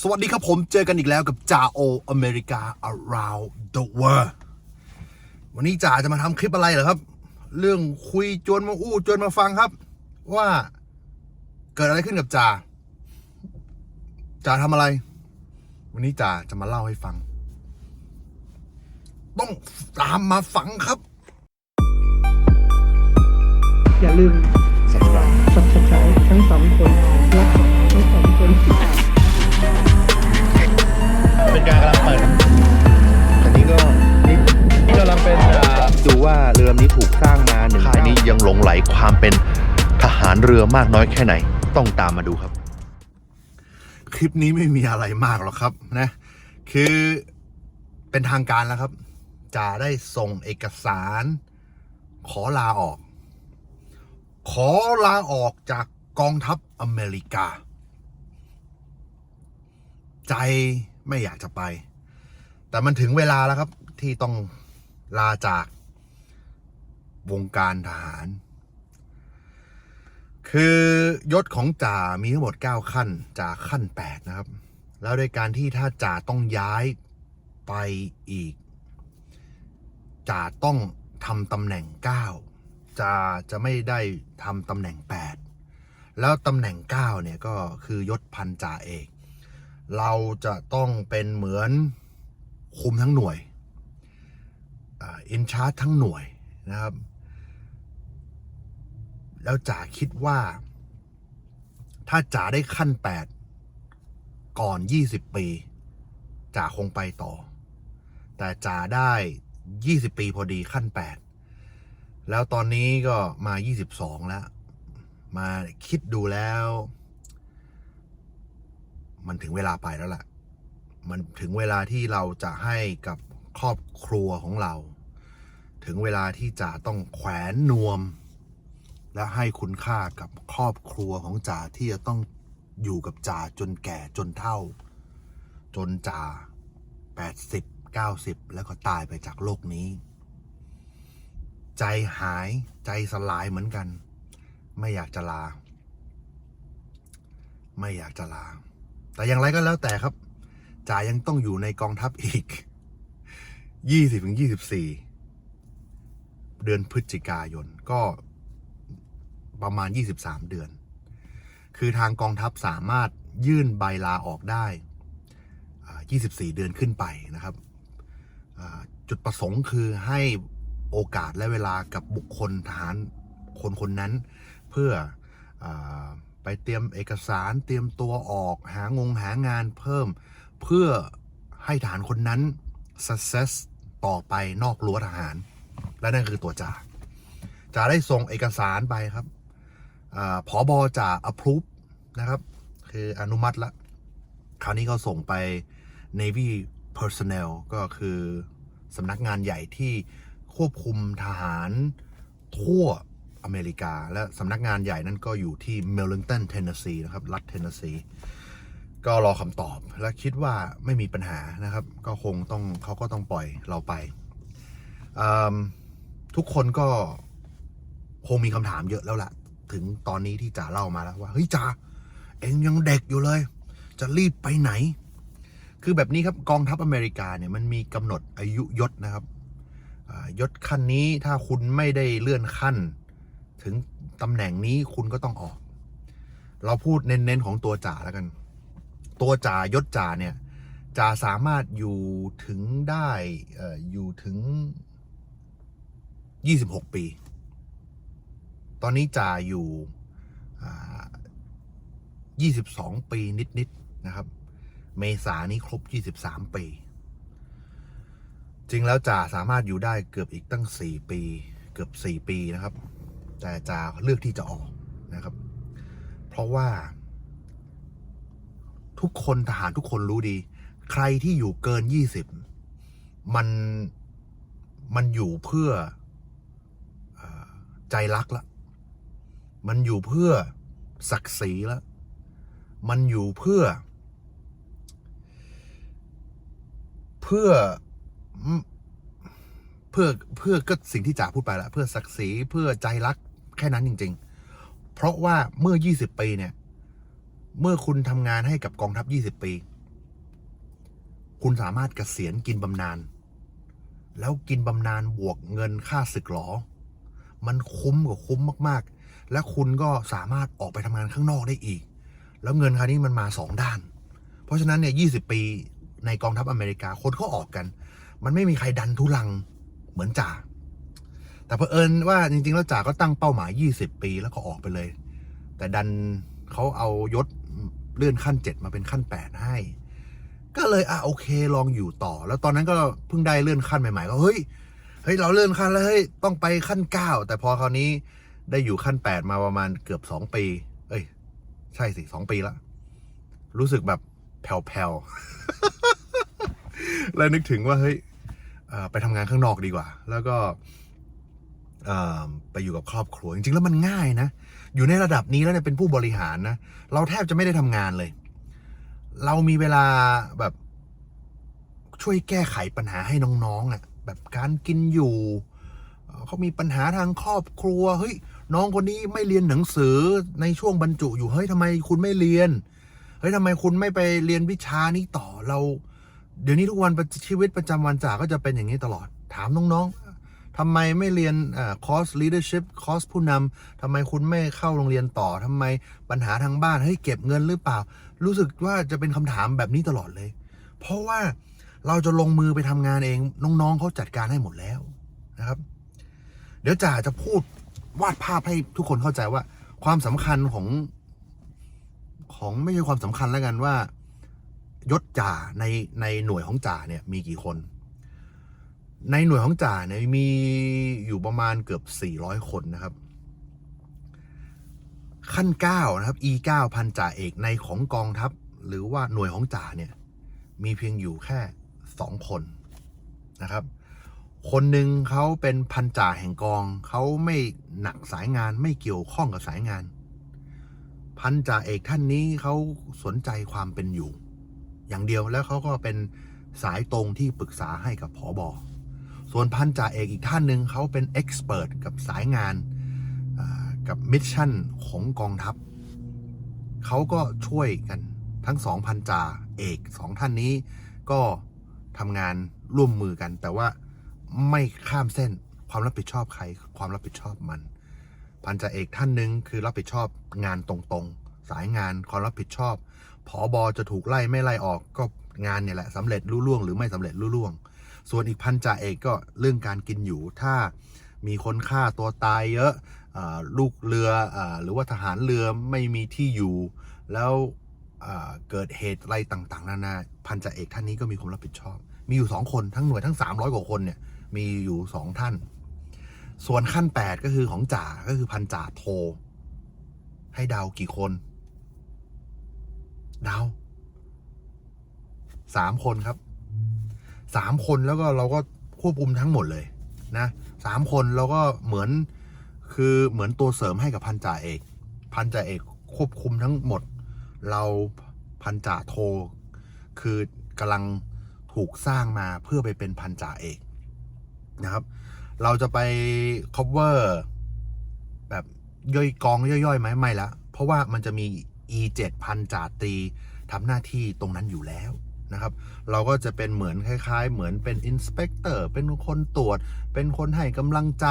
สวัสดีครับผมเจอกันอีกแล้วกับจ่าโออเมริกา around the world วันนี้จ่าจะมาทำคลิปอะไรเหรอครับ เรื่องคุยจวนมาอู้จวนมาฟังครับ ว่าเกิดอะไรขึ้นกับจ่าจ่าทำอะไร วันนี้จ่าจะมาเล่าให้ฟัง ต้องตามมาฟังครับ อย่าลืม subscribe สับสไครทั้งสองคน เรือมากน้อยแค่ไหน ต้องตามมาดูครับ คลิปนี้ไม่มีอะไรมากหรอกครับนะ คือเป็นทางการแล้วครับจะได้ส่งเอกสาร ขอลาออก ขอลาออกจากกองทัพอเมริกา ใจไม่อยากจะไป แต่มันถึงเวลาแล้วครับที่ต้องลาจากวงการทหาร คือยศของจ่ามีทั้งหมด 9 ขั้นจ่าขั้น 8 นะครับ แล้วโดยการที่ถ้าจ่าต้องย้ายไปอีกจ่าต้องทำตำแหน่ง 9จ่าจะไม่ได้ทำตำแหน่ง 8 แล้วตำแหน่ง 9 เนี่ยก็คือยศพันจ่าเอก เราจะต้องเป็นเหมือนคุมทั้งหน่วยอินชาร์ทั้งหน่วยนะครับ แล้วจ๋าคิดว่า ถ้าจ๋าได้ขั้นแปดก่อนยี่สิบปีจ๋าคงไปต่อ แต่จ๋าได้ยี่สิบปีพอดีขั้นแปดแล้วตอนนี้ก็มายี่สิบองแล้ว มาคิดดูแล้ว มันถึงเวลาไปแล้วล่ะ มันถึงเวลาที่เราจะให้กับครอบครัวของเรา ถึงเวลาที่จะต้องแขวนนวม และให้คุณค่ากับครอบครัวของจ่าที่จะต้องอยู่กับจ่าจนแก่จนเท่า จนจ่าแปดสิบเก้าสิบแล้วก็ตายไปจากโลกนี้ ใจหายใจสลายเหมือนกัน ไม่อยากจะลา ไม่อยากจะลา แต่อย่างไรก็แล้วแต่ครับจ่ายังต้องอยู่ในกองทัพอีกยี่สิบถึงยี่สิบสี่เดือนพฤศจิกายนก็ ประมาณ 23 เดือน คือทางกองทัพสามารถยื่นใบลาออกได้อ่า24 เดือนขึ้นไปนะครับจุดประสงค์คือให้โอกาสและเวลากับบุคคลทหารคนคนนั้น เพื่ออไปเตรียมเอกสารเตรียมตัวออกหางงหางานเพิ่ม เพื่อให้ทหารคนนั้น success ต่อไปนอกรั้วทหาร และนั่นคือตัวจ่าจ่าได้ส่งเอกสารไปครับ ผอบอจ่า approve นะครับ คืออนุมัติละ คราวนี้ก็ส่งไป Navy Personnel ก็คือสำนักงานใหญ่ที่ควบคุมทหารทั่วอเมริกา และสำนักงานใหญ่นั้นก็อยู่ที่เมล l ิ n ตันเทนเนสซีนะครับ รัฐเทนเนสซีก็รอคำตอบและคิดว่าไม่มีปัญหานะครับ ก็คงต้องเขาก็ต้องปล่อยเราไป ทุกคนก็คงมีคำถามเยอะแล้วล่ะ ถึงตอนนี้ที่จ่าเล่ามาแล้วว่าเฮ้ยจ่าเอ็งยังเด็กอยู่เลย จะรีบไปไหน คือแบบนี้ครับกองทัพอเมริกาเนี่ยมันมีกำหนดอายุยศนะครับยศขั้นนี้ถ้าคุณไม่ได้เลื่อนขั้น ถึงตำแหน่งนี้คุณก็ต้องออก เราพูดเน้นๆของตัวจ่าแล้วกัน ตัวจ่ายศจ่าเนี่ยจ่าสามารถอยู่ถึงได้เอ่ออยู่ถึง 26 ปี ตอนนี้จ่าอยู่อ่า22 ปีนิด ๆ นะครับ เมษานี้ครบ 23 ปี จริงแล้วจ่าสามารถอยู่ได้เกือบอีกตั้ง 4 ปี เกือบ 4 ปีนะครับ แต่จ่าเลือกที่จะออกนะครับ เพราะว่า ทุกคนทหารทุกคนรู้ดี ใครที่อยู่เกิน 20 มันมันอยู่เพื่ออใจรักละ มันอยู่เพื่อศักดิ์ศรีละมันอยู่เพื่อ เพื่อเพื่อเพื่อก็สิ่งที่จ่าพูดไปละเพื่อศักดิ์ศรีเพื่อใจรักแค่นั้นจริง ๆ เพราะว่าเมื่อ 20 ปีเนี่ย เมื่อคุณทำงานให้กับกองทัพ 20 ปี คุณสามารถเกษียณกินบำนาญแล้วกินบำนาญบวกเงินค่าศึกหรอ มันคุ้มกว่าคุ้มมากๆ และคุณก็สามารถออกไปทำงานข้างนอกได้อีก แล้วเงินคราวนี้มันมาสองด้าน เพราะฉะนั้นเนี่ยยีปีในกองทัพอเมริกาคนเขาออกกัน มันไม่มีใครดันทุลังเหมือนจ่า แต่เผอิญว่าจริงๆ แล้วจ่าก็ตั้งเป้าหมาย 20 ปีแล้วก็ออกไปเลย แต่ดันเขาเอายศเลื่อนขั้น 7 มาเป็นขั้น 8 ให้ ก็เลยอะโอเคลองอยู่ต่อ แล้วตอนนั้นก็เพิ่งได้เลื่อนขั้นใหม่ๆก็เฮ้ย เฮ้ยเราเลื่อนขั้นแล้วเฮ้ยต้องไปขั้น9แต่พอคราวนี้ได้อยู่ขั้น8มาประมาณเกือบ2ปี เอ้ย ใช่สิ2ปีละ รู้สึกแบบแผ่วๆ แล้วนึกถึงว่าเฮ้ยไปทำงานข้างนอกดีกว่า แล้วก็ไปอยู่กับครอบครัว จริงๆ แล้วมันง่ายนะ อยู่ในระดับนี้แล้วเนี่ยเป็นผู้บริหารนะ เราแทบจะไม่ได้ทำงานเลย เรามีเวลาแบบช่วยแก้ไขปัญหาให้น้องๆอะ่ะ แบบการกินอยู่เขามีปัญหาทางครอบครัวเฮ้ยน้องคนนี้ไม่เรียนหนังสือในช่วงบรรจุอยู่เฮ้ยทำไมคุณไม่เรียนเฮ้ยทำไมคุณไม่ไปเรียนวิชานี้ต่อเรา เดี๋ยวนี้ทุกวันชีวิตประจำวันจากก็จะเป็นอย่างนี้ตลอดถามน้องๆทำไมไม่เรียนคอร์ส leadership คอร์สผู้นำทำไมคุณไม่เข้าโรงเรียนต่อทำไมปัญหาทางบ้านเฮ้ยเก็บเงินหรือเปล่า รู้สึกว่าจะเป็นคำถามแบบนี้ตลอดเลย เพราะว่า เราจะลงมือไปทำงานเอง น้องๆเขาจัดการให้หมดแล้วนะครับ เดี๋ยวจ่าจะพูดวาดภาพให้ทุกคนเข้าใจว่า ความสำคัญของของไม่ใช่ความสำคัญแล้วกันว่ายศจ่าในในหน่วยของจ่าเนี่ยมีกี่คน ในหน่วยของจ่าเนี่ยมีอยู่ประมาณเกือบ 400 คนนะครับ ขั้น 9 นะครับ E 9 พันจ่าเอกในของกองทัพ หรือว่าหน่วยของจ่าเนี่ย มีเพียงอยู่แค่ 2คนนะครับ คนหนึ่งเขาเป็นพันจ่าแห่งกอง เขาไม่หนักสายงานไม่เกี่ยวข้องกับสายงาน พันจ่าเอกท่านนี้เขาสนใจความเป็นอยู่ อย่างเดียวแล้วเขาก็เป็นสายตรงที่ปรึกษาให้กับผอบอส่วนพันจ่าเอกอีกท่านหนึ่งเขาเป็นเอ็กซ์เพรสกับสายงานกับมิชชั่นของกองทัพเขาก็ช่วยกันทั้งสองพันจ่าเอกสองท่านนี้ก็ ทำงานร่วมมือกัน แต่ว่าไม่ข้ามเส้นความรับผิดชอบใคร ความรับผิดชอบมัน พันจ่าเอกท่านหนึ่งคือรับผิดชอบงานตรงๆ สายงานความรับผิดชอบผอบอจะถูกไล่ไม่ไล่ออกก็งานเนี่ยแหละสำเร็จรุ่ล่วงหรือไม่สำเร็จรุ่ล่วง ส่วนอีกพันจ่าเอกก็เรื่องการกินอยู่ถ้ามีคนฆ่าตัวตายเยอะอาลูกเรืออหรือว่าทหารเรือไม่มีที่อยู่ แล้ว เกิดเหตุอะไรต่างๆ นานาพันจ่าเอกท่านนี้ก็มีความรับผิดชอบ มีอยู่สองคนทั้งหน่วยทั้ง 300 กว่าคนเนี่ยมีอยู่สองท่าน ส่วนขั้น 8 ก็คือของจ่าก็คือพันจ่าโท ให้เดาวกี่คนเดาวสามคนครับสามคนแล้วก็เราก็ควบคุมทั้งหมดเลยนะสามคนเราก็เหมือนคือเหมือนตัวเสริมให้กับพันจ่าเอก พันจ่าเอกควบคุมทั้งหมด เราพันจ่าโท คือกำลังถูกสร้างมาเพื่อไปเป็นพันจ่าเอกนะครับ เราจะไป cover แบบย่อยกองย่อยๆไหมไม่ละ เพราะว่ามันจะมี e 7พันจ่าตรีทำหน้าที่ตรงนั้นอยู่แล้วนะครับ เราก็จะเป็นเหมือนคล้ายๆ เหมือนเป็น inspector เป็นคนตรวจ เป็นคนให้กำลังใจ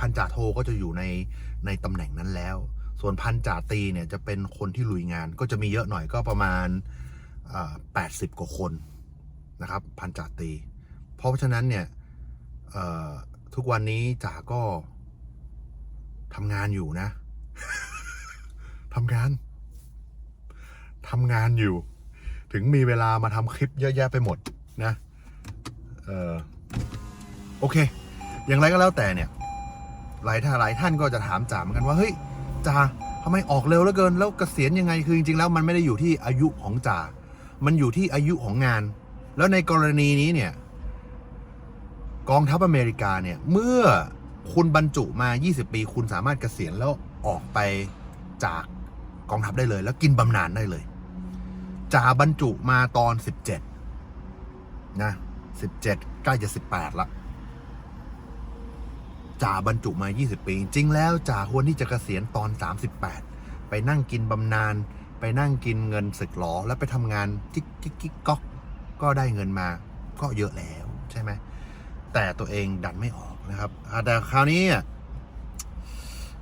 พันจ่าโทก็จะอยู่ในในตำแหน่งนั้นแล้ว ส่วนพันจ่าตีเนี่ยจะเป็นคนที่ลุยงาน ก็จะมีเยอะหน่อยก็ประมาณแปดสิบกว่าคนนะครับพันจ่าตี เพราะฉะนั้นเนี่ยทุกวันนี้จ๋าก็ทำงานอยู่นะทำงานทำงานอยู่ ถึงมีเวลามาทำคลิปเยอะแยะไปหมดนะเออโอเค อย่างไรก็แล้วแต่เนี่ย หลายท่านหลายท่านก็จะถามจ๋าเหมือนกันว่าเฮ้ย จาทำไมออกเร็วเหลือเกิน แล้วเกษียณยังไงคือจริงๆแล้วมันไม่ได้อยู่ที่อายุของจ๋ามันอยู่ที่อายุของงาน แล้วในกรณีนี้เนี่ย กองทัพอเมริกาเนี่ย เมื่อคุณบรรจุมา 20 ปี คุณสามารถเกษียณแล้วออกไปจากกองทัพได้เลย แล้วกินบำนาญได้เลยจ่าบรรจุมาตอน 17 นะ 17 ใกล้จะ 18ละ จ่าบรรจุมา 20 ปี จริงแล้วจ่าควรที่จะเกษียณตอน 38 ไปนั่งกินบำนาญไปนั่งกินเงินศึกหลอแล้วไปทำงานจิ๊กจิ๊กกิ๊กก๊อกก็ได้เงินมาก็เยอะแล้วใช่ไหมแต่ตัวเองดันไม่ออกนะครับแต่คราวนี้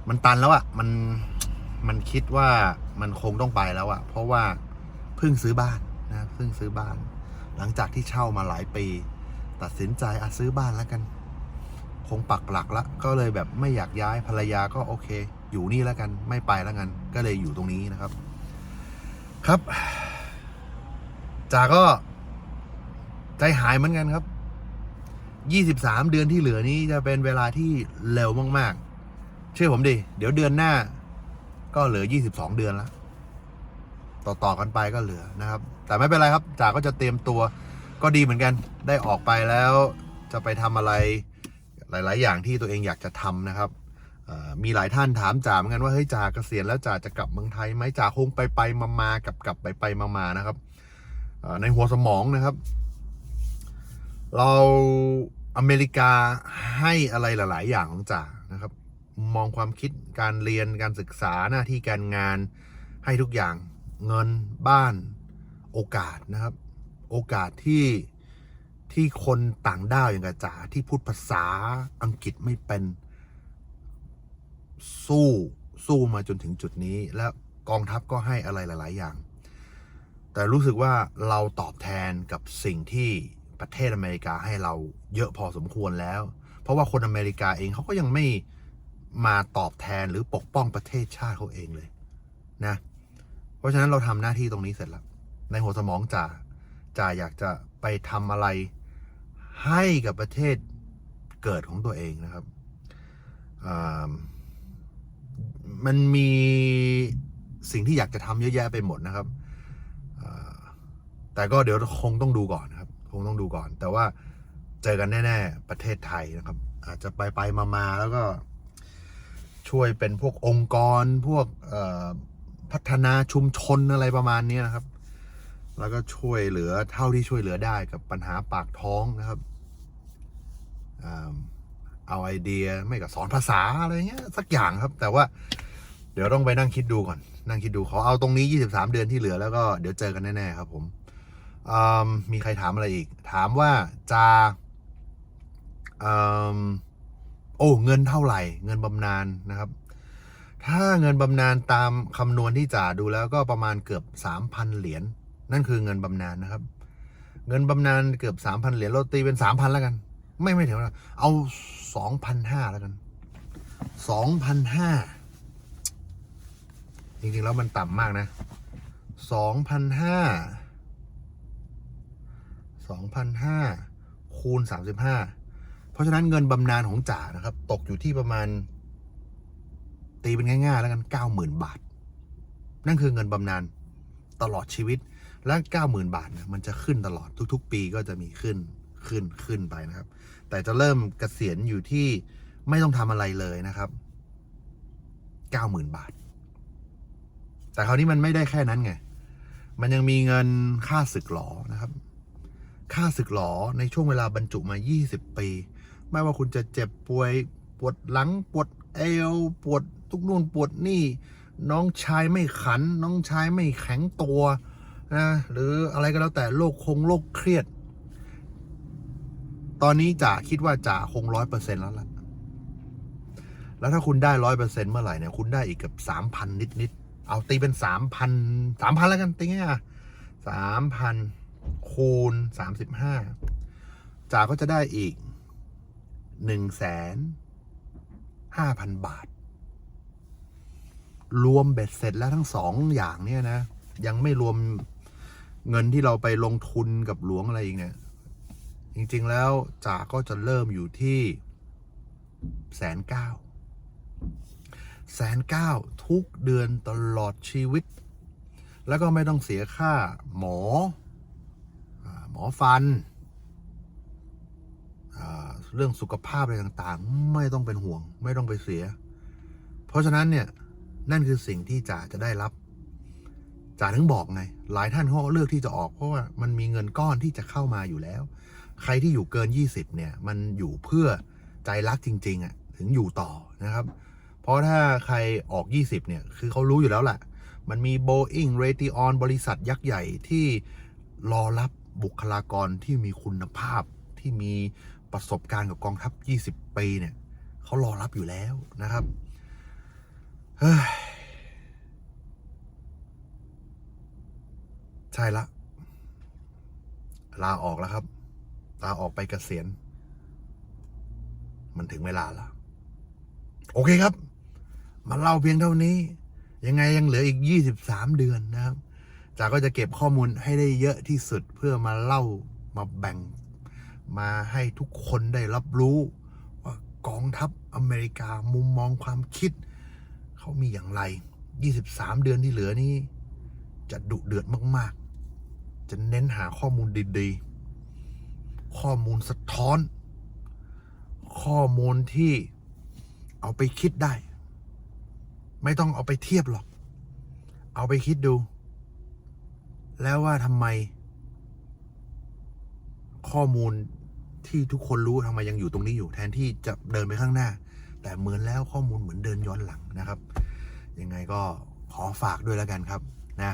มันตันแล้วอะมันมันคิดว่ามันคงต้องไปแล้วอะ เพราะว่าเพิ่งซื้อบ้านนะเพิ่งซื้อบ้าน หลังจากที่เช่ามาหลายปี ตัดสินใจอะซื้อบ้านแล้วกัน คงปักหลักละก็เลยแบบไม่อยากย้ายภรรยาก็โอเค อยู่นี่แล้วกันไม่ไปแล้วกัน ก็เลยอยู่ตรงนี้นะครับ ครับจาก็ใจหายเหมือนกันครับ 23 เดือนที่เหลือนี้จะเป็นเวลาที่เร็วมากๆ เชื่อผมดิ เดี๋ยวเดือนหน้า ก็เหลือ 22 เดือนแล้วต่อ ๆ กันไปก็เหลือนะครับ แต่ไม่เป็นไรครับ จากก็จะเตรียมตัวก็ดีเหมือนกัน ได้ออกไปแล้วจะไปทำอะไร หลาย ๆ อย่างที่ตัวเองอยากจะทำนะครับมีหลายท่านถามจ่าเหมือนกันว่าเฮ้ยจ่าเกษียณแล้วจ่าจะกลับเมืองไทยไหมจ่าคงไปไปมามากลับกลับไปไปมามานะครับในหัวสมองนะครับ เราอเมริกาให้อะไรหลาย ๆ อย่างของจ่านะครับ มองความคิดการเรียนการศึกษาหน้าที่การงานให้ทุกอย่างเงินบ้านโอกาสนะครับ โอกาสที่ ที่คนต่างด้าวอย่างกับจ๋าที่พูดภาษาอังกฤษไม่เป็นสู้สู้มาจนถึงจุดนี้ แล้วกองทัพก็ให้อะไรหลาย ๆ อย่าง แต่รู้สึกว่าเราตอบแทนกับสิ่งที่ประเทศอเมริกาให้เราเยอะพอสมควรแล้ว เพราะว่าคนอเมริกาเองเขาก็ยังไม่มาตอบแทนหรือปกป้องประเทศชาติเขาเองเลยนะ เพราะฉะนั้นเราทำหน้าที่ตรงนี้เสร็จแล้ว ในหัวสมองจ่าจ่าอยากจะไปทำอะไร ให้กับประเทศเกิดของตัวเองนะครับ มันมีสิ่งที่อยากจะทำเยอะแยะไปหมดนะครับ แต่ก็เดี๋ยวคงต้องดูก่อนนะครับ คงต้องดูก่อน แต่ว่าเจอกันแน่ ๆ ประเทศไทยนะครับ อาจจะไปไปมามาแล้วก็ช่วยเป็นพวกองค์กรพวกพัฒนาชุมชนอะไรประมาณนี้นะครับ แล้วก็ช่วยเหลือเท่าที่ช่วยเหลือได้กับปัญหาปากท้องนะครับ เอาไอเดียไม่กับสอนภาษาอะไรเงี้ยสักอย่างครับ แต่ว่าเดี๋ยวต้องไปนั่งคิดดูก่อน นั่งคิดดูขอเอาตรงนี้ 23 เดือนที่เหลือแล้วก็เดี๋ยวเจอกันแน่ๆครับผมมมีใครถามอะไรอีก ถามว่าจะโอ้เงินเท่าไหร่ เงินบำนาญนะครับ ถ้าเงินบำนาญตามคำนวณที่จ่าดูแล้วก็ประมาณเกือบ 3,000 เหรียญนั่นคือเงินบำนาญนะครับ เงินบำนาญเกือบ 3,000 เหรียญเราตีเป็น 3,000 แล้วกัน ไม่ไม่ถึงนะเอา2,500แล้วกัน2,500จริงๆ แล้วมันต่ำมากนะ2,500 2,500คูณ35เพราะฉะนั้นเงินบำนาญของจ่านะครับ ตกอยู่ที่ประมาณ ตีเป็นง่าย ๆ แล้วกัน90,000บาท นั่นคือเงินบำนาญตลอดชีวิตและ90,000บาทนี่ยมันจะขึ้นตลอดทุก ๆ ปีก็จะมีขึ้น ขึ้นขึ้นไปนะครับ แต่จะเริ่มเกษียณอยู่ที่ไม่ต้องทำอะไรเลยนะครับ90,000บาท แต่คราวนี้มันไม่ได้แค่นั้นไง มันยังมีเงินค่าศึกหลอนะครับ ค่าศึกหลอในช่วงเวลาบรรจุมา 20 ปี ไม่ว่าคุณจะเจ็บป่วยปวดหลังปวดเอวปวดทุกนู่นปวดนี่ น้องชายไม่ขัน น้องชายไม่แข็งตัวนะหรืออะไรก็แล้วแต่โรคคงโรคเครียด ตอนนี้จ่าคิดว่าจ่าคงร้อยเปอร์เซ็นแล้วล่ะ แล้วถ้าคุณได้ร้อยเปอร์เซ็นเมื่อไหร่เนี่ย คุณได้อีกเกับสามพันนิดนิด เอาตีเป็นสามพันสามพันแล้วกันตีง่ายสามพันคูณสามสิบห้าจ่าก็จะได้อีกหนึ่งแสนห้าพันบาท รวมเบ็ดเสร็จแล้วทั้งสองอย่างเนี่ยนะ ยังไม่รวมเงินที่เราไปลงทุนกับหลวงอะไรอีกเนี่ย จริงๆแล้วจ่าก็จะเริ่มอยู่ที่แสนเก้าแสนเก้าทุกเดือนตลอดชีวิต แล้วก็ไม่ต้องเสียค่าหมอ หมอฟัน เรื่องสุขภาพอะไรต่างๆ ไม่ต้องเป็นห่วง ไม่ต้องไปเสีย เพราะฉะนั้นเนี่ย นั่นคือสิ่งที่จ่าจะได้รับจ่าถึงบอกไง หลายท่านเขาเลือกที่จะออกเพราะว่ามันมีเงินก้อนที่จะเข้ามาอยู่แล้ว ใครที่อยู่เกิน 20 เนี่ย มันอยู่เพื่อใจรักจริง ๆอะถึงอยู่ต่อนะครับ เพราะถ้าใครออก 20 เนี่ย คือเขารู้อยู่แล้วแหละมันมี Boeing r a t i o n บริษัทยักษ์ใหญ่ที่รอรับบุคลากรที่มีคุณภาพที่มีประสบการณ์กับกองทัพ 20 ปีเนี่ยเขารอรับอยู่แล้วนะครับเฮ้ยใช่ละ ลาออกแล้วครับ ลาออกไปเกษียณมันถึงเวลาแล้ว โอเคครับ มาเล่าเพียงเท่านี้ ยังไงยังเหลืออีก 23 เดือนนะครับจากก็จะเก็บข้อมูลให้ได้เยอะที่สุดเพื่อมาเล่ามาแบ่ง มาให้ทุกคนได้รับรู้ ว่ากองทัพอเมริกามุมมองความคิด เขามีอย่างไร 23 เดือนที่เหลือนี้ จะดุเดือดมาก ๆ จะเน้นหาข้อมูลดี ๆ ข้อมูลสะท้อน ข้อมูลที่เอาไปคิดได้ ไม่ต้องเอาไปเทียบหรอก เอาไปคิดดู แล้วว่าทำไม ข้อมูลที่ทุกคนรู้ทำไมยังอยู่ตรงนี้อยู่แทนที่จะเดินไปข้างหน้า แต่เหมือนแล้วข้อมูลเหมือนเดินย้อนหลังนะครับ ยังไงก็ขอฝากด้วยแล้วกันครับนะ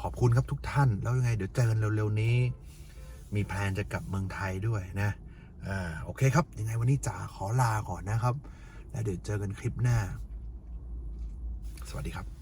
ขอบคุณครับทุกท่าน แล้วยังไงเดี๋ยวเจอกันเร็วๆนี้ มีแพลนจะกลับเมืองไทยด้วยนะอ่าโอเคครับ ยังไงวันนี้จ๋าขอลาก่อนนะครับ แล้วเดี๋ยวเจอกันคลิปหน้า สวัสดีครับ